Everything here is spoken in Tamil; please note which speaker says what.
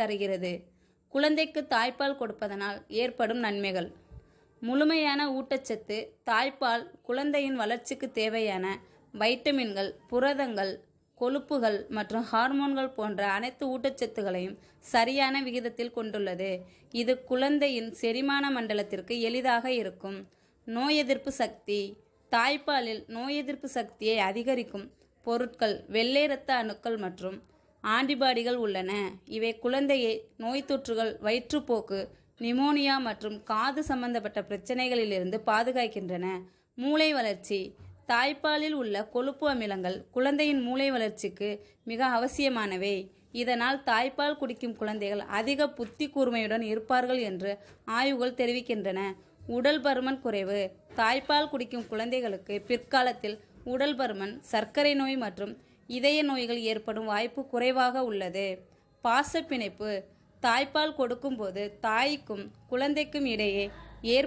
Speaker 1: தருகிறது. குழந்தைக்கு தாய்ப்பால் கொடுப்பதனால் ஏற்படும் நன்மைகள். முழுமையான ஊட்டச்சத்து தாய்ப்பால் குழந்தையின் வளர்ச்சிக்கு தேவையான வைட்டமின்கள் புரதங்கள் கொழுப்புகள் மற்றும் ஹார்மோன்கள் போன்ற அனைத்து ஊட்டச்சத்துகளையும் சரியான விகிதத்தில் கொண்டுள்ளது. இது குழந்தையின் செரிமான மண்டலத்திற்கு எளிதாக இருக்கும். நோய் எதிர்ப்பு சக்தி தாய்ப்பாலில் நோய் எதிர்ப்பு சக்தியை அதிகரிக்கும் பொருட்கள் வெள்ளை இரத்த அணுக்கள் மற்றும் ஆன்டிபாடிகள் உள்ளன. இவை குழந்தையை நோய் தொற்றுகள் வயிற்றுப்போக்கு நிமோனியா மற்றும் காது சம்பந்தப்பட்ட பிரச்சனைகளிலிருந்து பாதுகாக்கின்றன. மூளை வளர்ச்சி. தாய்ப்பாலில் உள்ள கொழுப்பு அமிலங்கள் குழந்தையின் மூளை வளர்ச்சிக்கு மிக அவசியமானவை. இதனால் தாய்ப்பால் குடிக்கும் குழந்தைகள் அதிக புத்தி கூர்மையுடன் இருப்பார்கள் என்று ஆய்வுகள் தெரிவிக்கின்றன. உடல் பருமன் குறைவு. தாய்ப்பால் குடிக்கும் குழந்தைகளுக்கு பிற்காலத்தில் உடல் பருமன் சர்க்கரை நோய் மற்றும் இதய நோய்கள் ஏற்படும் வாய்ப்பு குறைவாக உள்ளது. பாசப்பிணைப்பு தாய்ப்பால் கொடுக்கும்போது தாய்க்கும் குழந்தைக்கும் இடையே ஏற்